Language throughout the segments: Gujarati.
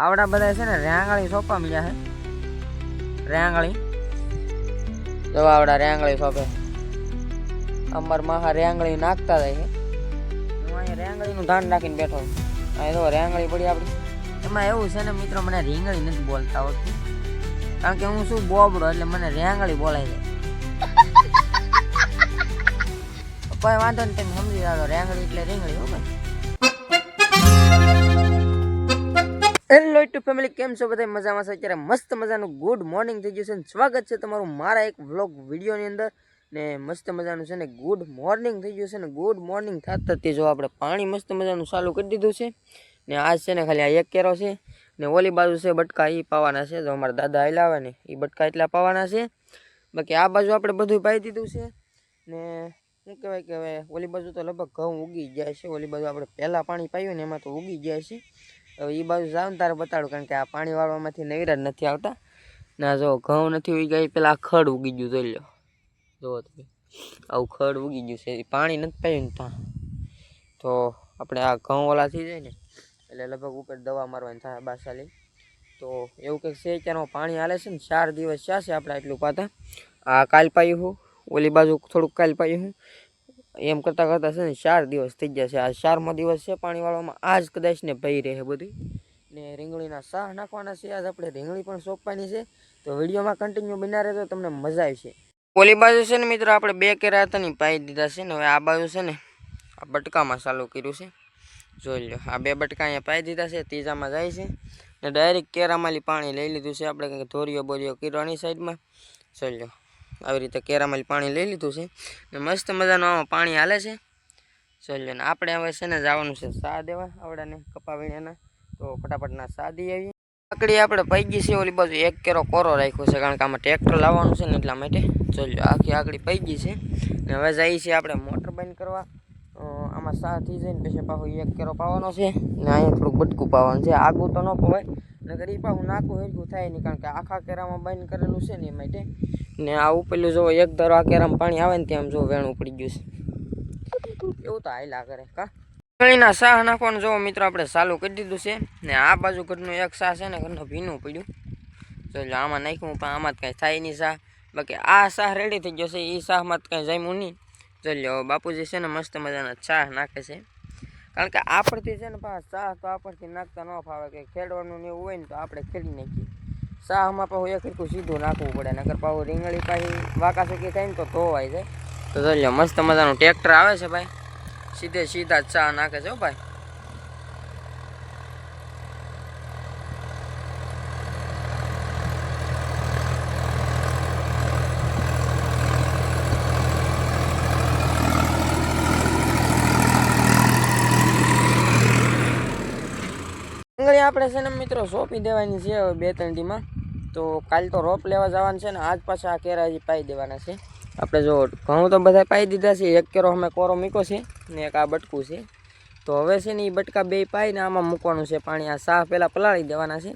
આવડા બધા છે ને, રેંગળી સોંપવા મળ્યા છે. રેંગળી. જો આવડા રેંગળી સોંપે અમાર માહા રેંગળી નાખતા જાય છે. હું અહીંયા રેંગળીનું ધાન નાખીને બેઠો અહીં તો રેંગળી પડી આપણી એમાં એવું છે ને મિત્રો, મને રીંગળી નથી બોલતા આવડતી કારણ કે હું શું બોબડો, એટલે મને રેંગળી બોલાય છે. કોઈ વાંધો નહીં, તમે સમજી જાઓ, રેંગળી એટલે રીંગળી હો ભાઈ. ટુ ફેમિલી કેમ છો બધા? મજામાં છે? અત્યારે મસ્ત મજાનું ગુડ મોર્નિંગ થઈ ગયું છે અને સ્વાગત છે તમારું મારા એક વ્લોગ વિડીયોની અંદર. ને મસ્ત મજાનું છે ને ગુડ મોર્નિંગ થઈ ગયું છે ને ગુડ મોર્નિંગ થતા તે જો આપણે પાણી મસ્ત મજાનું ચાલુ કરી દીધું છે. ને આજ છે ને ખાલી આ એક કેરો છે. ને ઓલી બાજુ છે બટકા એ પાવાના છે. જો અમારા દાદા આવેલા આવે ને એ બટકા એટલા પાવાના છે. બાકી આ બાજુ આપણે બધું પાઈ દીધું છે. ને શું કહેવાય કે હવે ઓલી બાજુ તો લગભગ ઘઉં ઉગી જાય છે. ઓલી બાજુ આપણે પહેલાં પાણી પાયું ને એમાં તો ઉગી જાય છે. હવે એ બાજુ જાવ ને તારે બતાડું, કારણ કે આ પાણી વાળવામાંથી નવીરા જ નથી આવતા. ના, જો, ઘઉં નથી ઉગી ગયા પેલા ખડ ઉગી ગયું, જોઈ લો જુઓ તમે. આવું ખડ ઉગી ગયું છે પાણી નથી પાયું ત્યાં. તો આપણે આ ઘઉં ઓલા થઈ જાય ને, એટલે લગભગ ઉપર દવા મારવાની થાય બાસાલી તો એવું કંઈક છે અત્યારમાં પાણી હાલે છે ને, ચાર દિવસ થયા છે આપણે એટલું પાતા. આ કાલ પાયું હું, ઓલી બાજુ થોડુંક કાલ પાયું હું. એમ કરતાં કરતાં છે ને ચાર દિવસ થઈ ગયા છે. આ ચારમો દિવસ છે પાણીવાળામાં. આજ કદાચ ને ભઈ રહે બધી. ને રીંગણીના શાહ નાખવાના છે. આજ આપણે રીંગણી પણ સોંપવાની છે. તો વિડીયોમાં કન્ટિન્યુ બના રહેતો તમને મજા આવશે. ઓલી બાજુ છે ને મિત્રો, આપણે બે કેરા હતા ને પાઈ દીધા છે ને. હવે આ બાજુ છે ને, આ બટકામાં ચાલુ કર્યું છે. જોઈ લો આ બે બટકા અહીંયા પાઈ દીધા છે. ત્રીજામાં જાય છે. ને ડાયરેક્ટ કેરામાંથી પાણી લઈ લીધું છે. આપણે કંઈક ધોરીઓ બોરીઓ કીરવાની સાઈડમાં જોઈ લો આવી રીતે કેરામાંથી પાણી લઈ લીધું છે ને મસ્ત મજાનું આમાં પાણી હાલે છે. ચાલ્યો ને આપણે હવે છે ને જવાનું છે સા દેવા આવડાને કપા વીણ્યાના તો ફટાફટના સા દઈ આવી આકડી આપણે પૈ ગઈ છે, ઓલી બાજુ એક કેરો કોરો રાખ્યો છે, કારણ કે આમાં ટ્રેક્ટર લાવવાનું છે ને એટલા માટે. ચાલ્યો આખી આકડી ગઈ છે. ને હવે જઈએ છીએ આપણે મોટર બંધ કરવા. આમાં સા થઈ ને પછી પાછું એક કેરો પાવાનો છે. ને અહીંયા થોડુંક બટકું પાવાનું છે. આગું તો ન પવાય નગર એ પાછું નાખું હેરકું થાય નહીં, કારણ કે આખા કેરામાં બંધ કરેલું છે ને એ માટે. ને આ ઉપેલું જો એક ધારો આ કેરામાં પાણી આવે ને ત્યાં જો વેણું પડી ગયું છે. એવું તો હાયલા કરે, કા? રીંગણીના શાહ નાખવાનું જો મિત્રો, આપણે ચાલુ કરી દીધું છે. ને આ બાજુ ઘરનું એક શાહ છે ને, ઘરનું ભીનું પડ્યું. જો આમાં નાખ્યું, પણ આમાં જ કાંઈ થાય નહીં શાહ બાકી આ શાહ રેડી થઈ ગયો છે એ શાહમાં જ કાંઈ જામ્યું નહીં. જોઈ બાપુજી છે ને મસ્ત મજાના ચા નાખે છે. કારણ કે આપણથી છે ને પાછા ચા તો આપણથી નાખતા ન ફાવે, કે ખેડવાનું ને એવું હોય ને તો આપણે ખેડી નાખીએ. ચાહમાં પાછું એક ખીરકું સીધું નાખવું પડે, નકર પાછું રીંગણી પાછી વાંકા થાય ને તો ધોવાય જાય. તો જોઈ મસ્ત મજાનું ટ્રેક્ટર આવે છે ભાઈ. સીધે સીધા ચા નાખે છે ભાઈ. ડુંગળી આપણે છે ને મિત્રો સોંપી દેવાની છે હવે બે ત્રણ દીમાં તો કાલ તો રોપ લેવા જવાનું છે ને આજ પાછા આ કેરા હજી પાઈ દેવાના છે. આપણે જો ઘઉં તો બધા પાઈ દીધા છે. એક કેરો અમે કોરો મૂક્યો છે ને એક આ બટકું છે. તો હવે છે ને એ બટકા બે પાઈને આમાં મૂકવાનું છે પાણી. આ સાહ પહેલાં પલાળી દેવાના છે.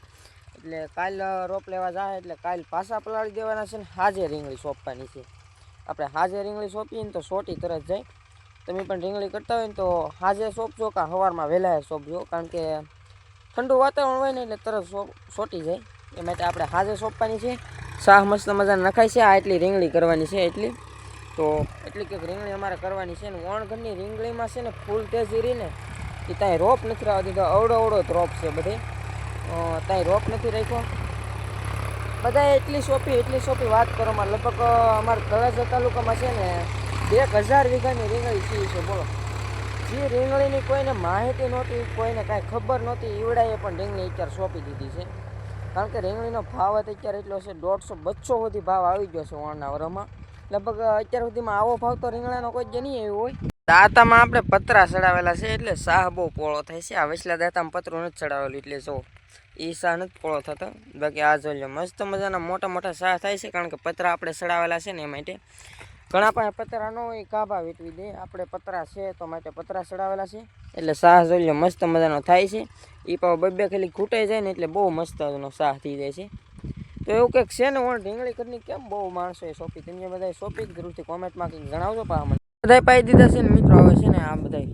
એટલે કાલ રોપ લેવા જાય એટલે કાલ પાછા પલાળી દેવાના છે ને હાજે રીંગળી સોંપવાની છે. આપણે હાજે રીંગળી સોંપીએ ને તો સોટી તરત જાય. તમે પણ રીંગળી કરતા હોય ને તો હાજે સોંપજો કાં સવારમાં વહેલા સોંપજો. કારણ કે ઠંડુ વાતાવરણ હોય ને એટલે તરત સોટી જાય. એ માટે આપણે હાજે સોંપવાની છે. શાહ મસ્ત મજા નખાય છે. આ એટલી રીંગણી કરવાની છે એટલી. તો એટલી કંઈક રીંગણી અમારે કરવાની છે ને વણઘરની રીંગણીમાં છે ને ફૂલ તેજી રહીને એ ત્યાં રોપ નથી રાખવા દીધો. અવડો અવડો જ રોપ છે બધે. ત્યાં રોપ નથી રાખ્યો. બધા એટલી સોંપી એટલી સોંપી. વાત કરવામાં લગભગ અમારા તળાજા તાલુકામાં છે ને એક હજાર વીઘાની રીંગણી સી છે. બોલો. જે રીંગણીની કોઈને માહિતી નહોતી, કોઈને કાંઈ ખબર નહોતી, ઈવડાએ પણ રીંગણી અત્યારે સોંપી દીધી છે. કારણ કે રીંગણીનો ભાવ જ અત્યારે એટલો છે, દોઢસો બસો સુધી ભાવ આવી ગયો છે વણના વરમાં લગભગ અત્યાર સુધીમાં આવો ભાવ તો રીંગણાનો કોઈ જ નહીં આવ્યો હોય. દાંતામાં આપણે પતરા ચડાવેલા છે એટલે શાહ બહુ પોળો થાય છે. આ વસલા દાંતામાં પતરું નથી ચડાવેલું એટલે જો એ શાહ નથી પોળો થતો. બાકી આ જોઈ લો, મસ્ત મજાના મોટા મોટા શાહ થાય છે કારણ કે પતરા આપણે ચડાવેલા છે ને એ માટે. ઘણા પાસે પતરા ન હોય કાભા વીટવી દે. આપણે પતરા છે તો માટે પતરા ચડાવેલા છે. એટલે શાહ જોઈ મસ્ત મજાનો થાય છે. એ પાછો બબ્બે ખાલી ખૂટાઈ જાય ને એટલે બહુ મસ્ત એનો શાહ થઈ જાય છે. તો એવું કંઈક છે ને, ઓણ ઢીંગળી કરીને કેમ બહુ માણસો એ સોંપી તમને બધા સોંપી જરૂરથી કોમેન્ટમાં કંઈક જણાવજો પા મને. બધા પાઈ દીધા છે ને મિત્રો આવે છે ને આ બધા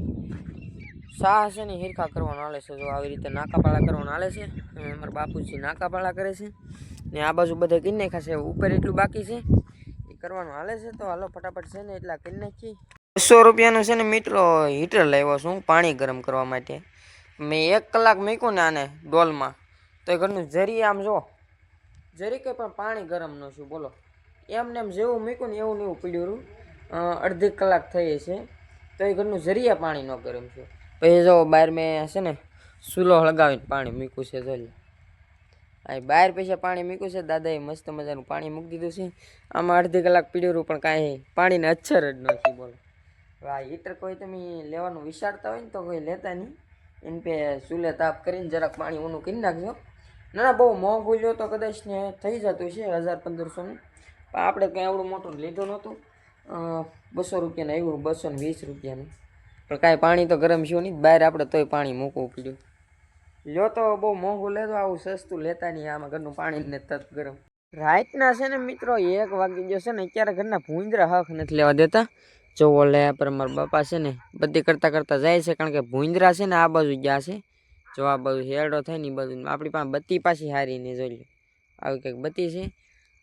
શાહ છે ને હિરખા કરવાનો હાલે છે. જો આવી રીતે નાકાપાળા કરવાનો હાલે છે. અમારા બાપુજી નાકાપાળા કરે છે. ને આ બાજુ બધા કિન્ને ખાશે ઉપર એટલું બાકી છે. એ કરવાનું હાલે છે તો હાલો ફટાફટ છે ને એટલા કરી નાખીએ. બસો રૂપિયાનું છે ને મિત્રો, હીટર લાવ્યો છું, પાણી ગરમ કરવા માટે. મેં એક કલાક મૂક્યું ને આને ડોલમાં. તો એ ઘરનું જરી આમ જો. જરી કંઈ પણ પાણી ગરમ ન છું બોલો. એમને એમ જેવું મૂક્યું ને એવું ને એવું પીડ્યું અડધી કલાક થઈ છે. તો એ ઘરનું જરીયા પાણી ન ગરમ છે પછી જો બહાર મેં છે ને ચૂલો હળગાવીને પાણી મૂક્યું છે, જોઈ આ બહાર પૈસા પાણી મૂક્યું છે, દાદાએ મસ્ત મજાનું પાણી મૂકી દીધું છે. આમાં અડધી કલાક પીડ્યું પણ કાંઈ પાણીને અચ્છર જ નથી બોલો. આ હીટર કોઈ તમે લેવાનું વિચારતા હોય ને તો કોઈ લેતા નહીં. એમ પે ચૂલે તાપ કરીને જરાક પાણી ઊનું કરી નાખજો. ના ના, બહુ મોંઘું લ્યો તો કદાચ ને થઈ જતું છે હજાર પંદરસોનું. પણ આપણે કંઈ આવડું મોટું લીધું નહોતું. બસો રૂપિયાનું આવ્યું, બસો ને વીસ રૂપિયાનું. પણ કાંઈ પાણી તો ગરમ થયું નહીં, બહાર આપણે તોય પાણી મૂકવું પડ્યું. લ્યો તો બહુ મોંઘું લેતો આવું સસ્તું લેતા નહીં, આમાં ઘરનું પાણી ને તત ગરમ. રાતના છે ને મિત્રો, એક વાગી ગયો છે ને, અત્યારે ઘરના ભૂંજરા હક નથી લેવા દેતા. જોવો ઓલે પર મારા બાપા છે ને, બધી કરતાં કરતાં જાય છે, કારણ કે ભૂંજરા છે ને, આ બાજુ ગયા છે. જો આ બાજુ હેરડો થાય ને એ બાજુ આપણી પાસે બત્તી પાછી હારી ને જોઈ લો આવી કંઈક બત્તી છે.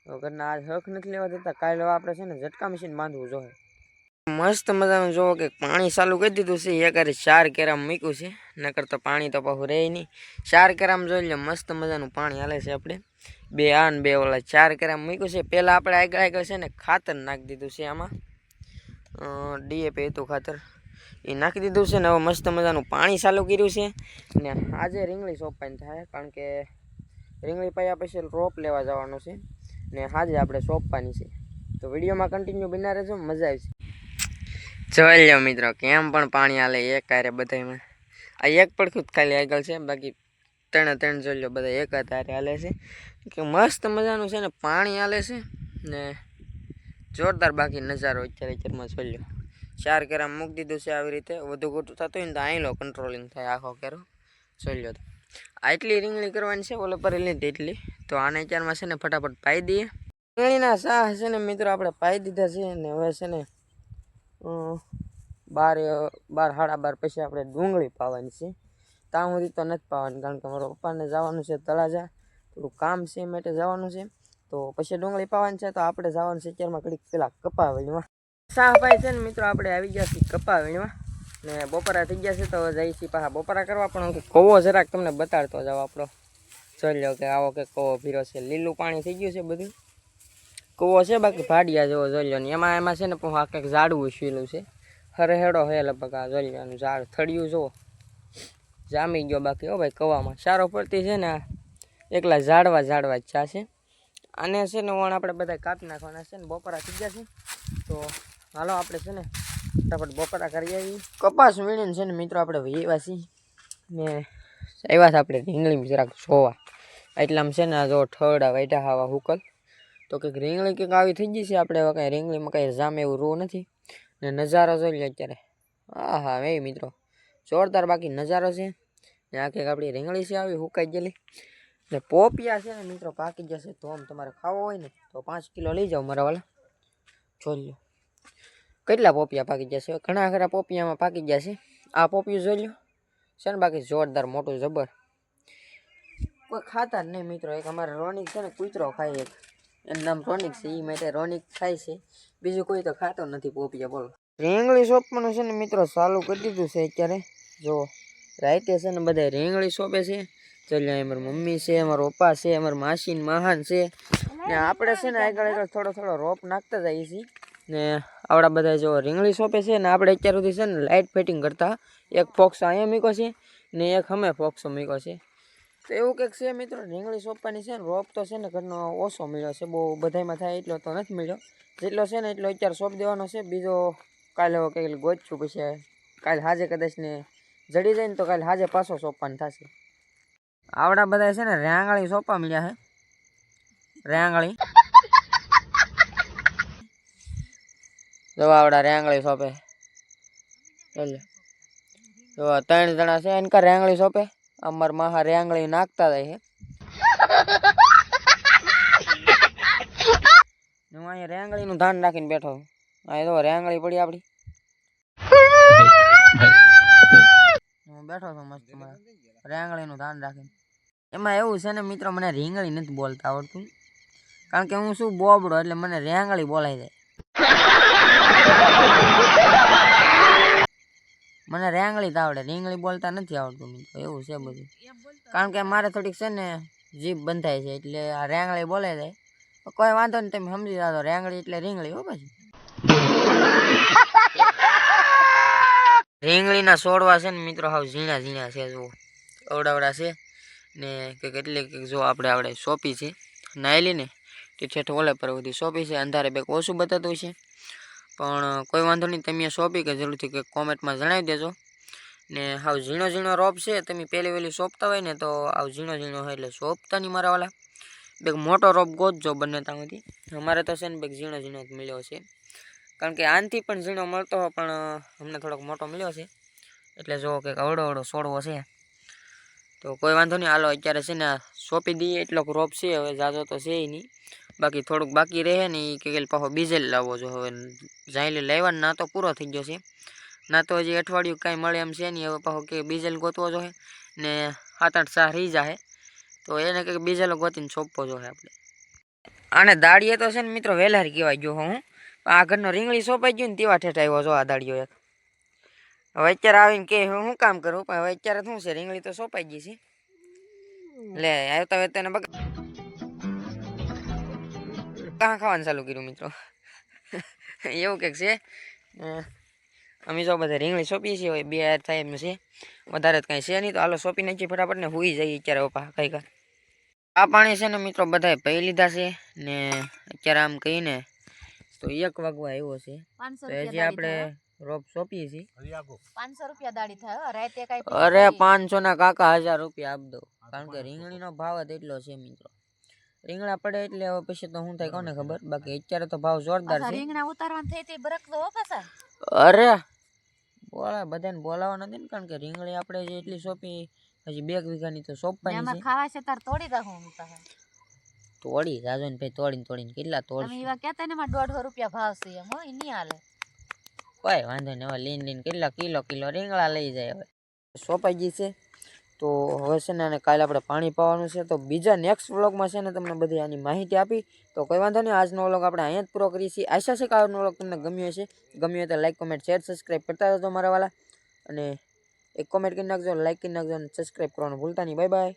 તો ઘરના આજ હક નથી લેવા દેતા. કાલે આપણે છે ને, ઝટકા મશીન બાંધવું જોઈએ. મસ્ત મજાનું જોવો કે પાણી ચાલુ કરી દીધું છે, એક હારે ચાર કેરા મૂક્યું છે. નકર તો પાણી તો પાછું રહે નહીં. ચાર કેરામ જોઈ લો મસ્ત મજાનું પાણી હાલે છે આપણે. બે આ ને બે ઓલા ચાર કેરામ મૂક્યું છે. પહેલાં આપણે આગળ આગળ છે ને ખાતર નાખી દીધું છે આમાં. ડીએપી હતું ખાતર. એ નાખી દીધું છે ને હવે મસ્ત મજાનું પાણી ચાલુ કર્યું છે. ને આજે રીંગણી સોંપવાની થાય, કારણ કે રીંગણી પાયા પછી રોપ લેવા જવાનું છે. ને આજે આપણે સોંપવાની છે. તો વિડીયોમાં કન્ટિન્યુ બના રહેજો, મજા આવશે. જોઈ લો મિત્રો, કેમ પણ પાણી હાલે, એક હારે બધામાં આ એક પડખું ખાલી આગળ છે, બાકી ત્રણે ત્રણ જોઈ લો બધા એક અત્યારે હાલે છે. કે મસ્ત મજાનું છે ને, પાણી હાલે છે ને, જોરદાર બાકી નજારો અત્યારે અત્યારમાં જોઈ લો ચાર કેરા મૂકી દીધું છે આવી રીતે, વધુ ખોટું થતું હોય ને તો અહીં લો કંટ્રોલિંગ થાય આખો કેરો. જોઈ લો આટલી રીંગણી કરવાની છે, ઓલે પર લીધી એટલી તો આને અત્યારમાં છે ને, ફટાફટ પાઈ દઈએ. રીંગણીના શાહ છે ને મિત્રો, આપણે પાઈ દીધા છે ને, હવે છે ને બાર બાર, સાડા બાર પછી આપણે ડુંગળી પાવાની છે. ત્યાં સુધી તો નથી પાવાની, કારણ કે મારા પપ્પાને જવાનું છે તળાજા. થોડું કામ છે માટે જવાનું છે. તો પછી ડુંગળી પાવાની છે તો આપણે જવાનું છે અત્યારમાં ઘડીક પેલા કપા વીણવા શાહભાઈ છે ને મિત્રો, આપણે આવી ગયા છીએ કપા વીણવા ને બપોરા થઈ ગયા છે તો જઈએ છીએ પાછા બપોરા કરવા, પણ કવો જરાક તમને બતાડતો જાવ આપણો. જોઈ લો કે આવો કે કવો ભીરો છે. લીલું પાણી થઈ ગયું છે બધું. કૂવો છે બાકી ભાડિયા જેવો, જોઈ લો ને. એમાં એમાં છે ને આ કંઈક ઝાડવું શીલું છે. હરેહેડો હે લગભગ આ જોઈ આનું ઝાડ થળિયું જો જામી ગયો બાકી હો ભાઈ કવામાં. સારો પડતી છે ને એકલા ઝાડવા ઝાડવા જ છે. આને છે ને વણ આપણે બધા કાપી નાખવાના છે ને બપોરા થઈ ગયા છે. તો હાલો આપણે છે ને ફટાફટ બપોરા કરી આવી કપાસ વીણીને છે ને મિત્રો આપણે છીએ. ને આવ્યા છે આપણે રીંગણી જરાક જોવા. એટલામાં છે ને જો ઠળા વૈટા હાવા હુકલ. તો કંઈક રીંગણી કંઈક આવી થઈ ગઈ છે. આપણે હવે કાંઈ રીંગણીમાં કાંઈ જામ એવું રૂ નથી. ને નજારો જોઈ લે અત્યારે. હા હા એ મિત્રો. જોરદાર બાકી નજારો છે. ને આ કંઈક આપણી રીંગણી છે, આવી હુકાઈ ગયેલી. ને પોપિયા છે ને મિત્રો, પાકી જશે. તો આમ તમારે ખાવો હોય ને, તો પાંચ કિલો લઈ જાઓ મારા વાળા જોઈ લો કેટલા પોપિયા પાકી જશે? ઘણા ખરા પોપિયામાં પાકી ગયા છે આ પોપિયું જોઈ લો છે ને બાકી જોરદાર મોટું જબર. કોઈ ખાતા જ નહીં મિત્રો. એક અમારે રોનિક છે ને કૂતરો ખાય એક. એનું નામ રોનિક છે એ માટે રોનિક ખાય છે. બીજું કોઈ તો ખાતો નથી પોપિયા, બોલો. રીંગણી સોંપવાનું છે ને મિત્રો, ચાલુ કરી દીધું છે અત્યારે. જો રાઈટે છે ને બધા રીંગણી સોંપે છે. ચાલ્યા અમારી મમ્મી છે, અમારા પપ્પા છે, અમારા માસી મહાન છે. ને આપણે છે ને આગળ આગળ થોડો થોડો રોપ નાખતા જઈએ છીએ. ને આપણા બધા જો રીંગણી સોંપે છે ને આપણે અત્યાર સુધી છે ને લાઇટ ફિટિંગ કરતા. એક ફોક્સ અહીંયા મૂક્યો છે ને એક અમે ફોક્સો મૂક્યો છે. તો એવું કંઈક છે મિત્રો, રીંગણી સોંપવાની છે ને, રોપ તો છે ને ઘરનો ઓછો મળ્યો છે, બહુ બધામાં થાય એટલો તો નથી મળ્યો. જેટલો છે ને એટલો અત્યારે સોંપ દેવાનો છે, બીજો કાલે કંઈક ગોચું પછી, કાલે હાજે કદાચ ને જડી જાય ને તો કાલે હાજે પાછો સોંપવાનું થશે. આવડા બધા છે ને રેંગળી સોંપવા મળ્યા છે. રેંગળી. જોવા આવડા રેંગળી સોંપે. એટલે જો ત્રણ જણા છે એને કા રેંગળી સોંપે. અમાર માહા રેંગળી નાખતા ને હું. અહીંયા રેંગળીનું ધાન રાખીને બેઠો અહીંયા અહીં તો રેંગળી પડી આપડી. હું બેઠો છું મસ્ત રેંગળીનું ધાન રાખીને. એમાં એવું છે ને મિત્રો, મને રીંગળી નથી બોલતા આવડતું. કારણ કે હું શું બોબડો એટલે મને રેંગળી બોલાઈ જાય. મને રેંગળી જ આવડે રીંગણી બોલતા નથી આવડતું એવું છે બધું. કારણ કે મારે થોડીક છે ને જીભ બંધાય છે, એટલે આ રેંગળી બોલે જાય કોઈ વાંધો નહીં, તમે સમજી જાઓ રેંગળી એટલે રીંગળી, હો પછી. રીંગળીના છોડવા છે ને મિત્રો, હાવ ઝીણા ઝીણા છે, જુઓ. અવડાવડા છે ને કંઈક એટલે કંઈક જો આપણે આપણે સોંપી છે. નાયલી ને તે છેઠ ઓલે પર બધી સોંપી છે, અંધારે બેક ઓછું બતાતું છે. પણ કોઈ વાંધો નહીં, તમે સોંપી કે જરૂરથી કે કોમેન્ટમાં જણાવી દેજો. ને હાવ ઝીણો ઝીણો રોપ છે, તમે પહેલી વહેલી સોંપતા હોય ને તો આવ ઝીણો ઝીણો હોય એટલે સોંપતા નહીં મારા વાલા. બેગ મોટો રોપ ગોતજો બંને ત્યાંથી અમારે તો છે ને બેગ ઝીણો ઝીણો જ મળ્યો છે. કારણ કે આનથી પણ ઝીણો મળતો હોય, પણ અમને થોડોક મોટો મળ્યો છે. એટલે જો કે અવડો અવડો છોડવો છે. તો કોઈ વાંધો નહીં, હાલો અત્યારે છે ને સોંપી દઈએ એટલો રોપ છે, હવે જાજો તો છે નહીં. બાકી થોડુંક બાકી રહે ને એ કે પાછો બીજેલ લાવવો જો હવે જાયલી લાવ્યા ને ના તો પૂરો થઈ ગયો છે. ના તો હજી અઠવાડિયું કાંઈ મળે એમ છે નહીં, હવે પાછો કે બીજેલ ગોતવો જોઈએ ને સાત આઠ સાર રહી જાય તો એને કંઈક બીજેલો ગોતીને સોંપવો જોઈએ આપણે. આને દાડીએ તો છે ને મિત્રો વેલાર કહેવાય જો હું. આ ઘરનો રીંગણી સોંપાઈ ગયું ને તેવા ઠેઠ આવ્યો જો આ દાડીઓ એક. હવે અત્યારે આવીને કે હું શું કામ કરું? પણ હવે અત્યારે શું છે, રીંગણી તો સોંપાઈ ગઈ છે. લે આવતા હવે તેને બગ કાં ખાવાનું ચાલુ કર્યું મિત્રો એવું કંઈક છે અમે જો બધા રીંગણી સોંપીએ છીએ હવે બે હાર થાય એમ છે વધારે તો કાંઈ છે નહીં તો હાલો સોંપી નાખીએ ફટાફટ ને હોઈ જઈએ અત્યારે પપ્પા કઈ કા આ પાણી છે ને મિત્રો બધાએ પી લીધા છે ને અત્યારે આમ કહીને તો એક વાગવા આવ્યો છે તો હજી આપણે રોપ સોંપીએ છીએ પાંચસો રૂપિયા દાડી થાય રાતે અરે પાંચસો ના કાકા હજાર રૂપિયા આપ દો કારણ કે રીંગણીનો ભાવ જ એટલો છે મિત્રો રીંગણા પડે એટલે હવે પછી તો શું થાય કોને ખબર? બાકી અત્યારે તો ભાવ જોરદાર છે. રીંગણા ઉતારવાનું થઈ તે બરક હો પાછા. અરે! બોલા બધાને બોલાવા નથી ને કારણ કે રીંગણી આપણે જે એટલી સોંપી હજી બે વીઘાની તો સોંપવાની છે. ખાવા છે તાર તોડી દઉં હું પાછા તોડી રાજો ને ભાઈ તોડીને તોડીને કેટલા તમે એવા કહેતા ને એમાં દોઢસો રૂપિયા ભાવ છે એમ હો નહીં હાલે. કોઈ વાંધો નહીં હવે લીન લીન કેટલા કિલો કિલો રીંગણા લઈ જાય હવે. સોંપાઈ ગઈ છે. તો હવે છે ને અને કાલે આપણે પાણી પાવાનું છે. તો બીજા નેક્સ્ટ વ્લોગમાં છે ને તમને બધી આની માહિતી આપી. તો કોઈ વાંધો નહીં, આજનો વ્લોગ આપણે અહીંયા જ પૂરો કરીએ છીએ. આશા છે કે આજનો વ્લોગ તમને ગમ્યો હશે. ગમ્યો હોય તો લાઈક કોમેન્ટ શેર સબસ્ક્રાઈબ કરતા રહેજો મારા વાલા. અને એક કોમેન્ટ કરી નાખજો લાઈક કરી નાખજો અને સબસ્ક્રાઈબ કરવાનું ભૂલતા નહીં. Bye bye